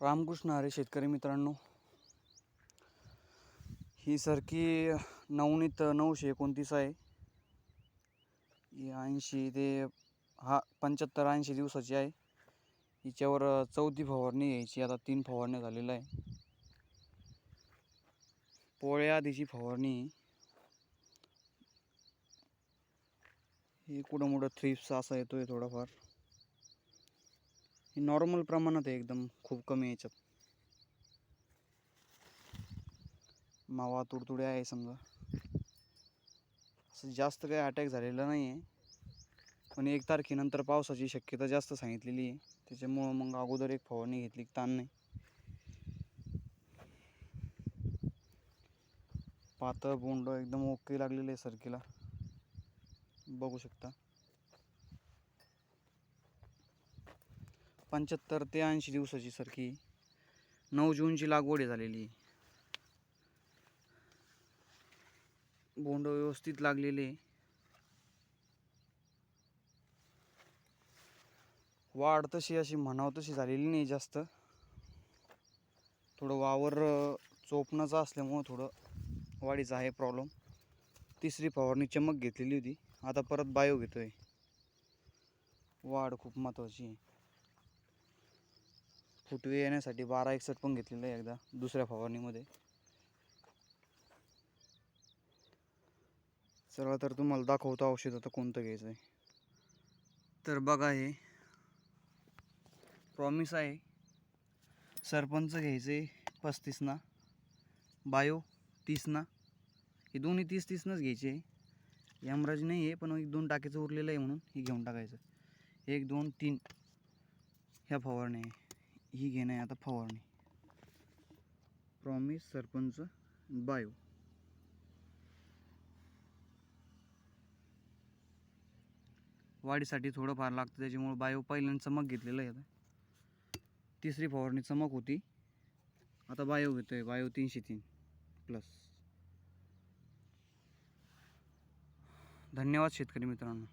रामकृष्ण हरे शेतकरी मित्रांनो. ही सरकी नवनीत नऊशे एकोणतीस आहे. ही ऐंशी ते हा पंच्याहत्तर ऐंशी दिवसाची आहे. हिच्यावर चौथी फवारणी घ्यायची आता तीन फवारण्या झालेल्या आहे. पोळ्या आधीची फवारणी. ही कुठं मोठं थ्रिप्स असा येतोय थोडाफार. ही नॉर्मल प्रमाणात आहे एकदम खूप कमी याच्यात. मावा तुडतुडे आहे समजा. असं जास्त काही अटॅक झालेला नाही आहे पण एक तारखेनंतर पावसाची शक्यता जास्त सांगितलेली आहे. त्याच्यामुळं मग अगोदर एक फवारणी घेतली ताण नाही. पातळ बोंड एकदम ओके लागलेलं आहे सरकीला बघू शकता. पंच्याहत्तर ते ऐंशी दिवसाची सारखी. नऊ जूनची लागवड आहे झालेली. आहे. बोंड व्यवस्थित लागलेले. वाढ तशी अशी म्हणावं तशी झालेली नाही जास्त. थोडं वावर चोपणाचं असल्यामुळं थोडं वाढीचा आहे प्रॉब्लेम तिसरी फवारणी चमक घेतलेली होती. आता परत बायो घेतोय. वाढ खूप महत्त्वाची आहे. फुटवे येण्यासाठी बारा एकसठ पण घेतलेलं आहे एकदा दुसऱ्या फवारणीमध्ये. चला तर तुम्हाला दाखवतो औषध आता कोणतं घ्यायचं आहे तर बघा हे. प्रॉमिस आहे. सरपंच घ्यायचं आहे पस्तीस ना. बायो तीस ना. हे दोन्ही तीस तीसनंच घ्यायचे. आहे यमराज नाही आहे पण एक दोन टाकीचं उरलेलं आहे म्हणून ही घेऊन टाकायचं. एक दोन तीन. ह्या फवारणी आहे. ही घेणं आहे आता फवारणी. Promise sarpanch bio. वाढीसाठी थोडंफार लागतं त्याच्यामुळं बायो पहिल्यांदा चमक घेतलेलं आहे आता. तिसरी फवारणी चमक होती. आता बायो घेतोय बायो तीनशे तीन प्लस धन्यवाद शेतकरी मित्रांनो.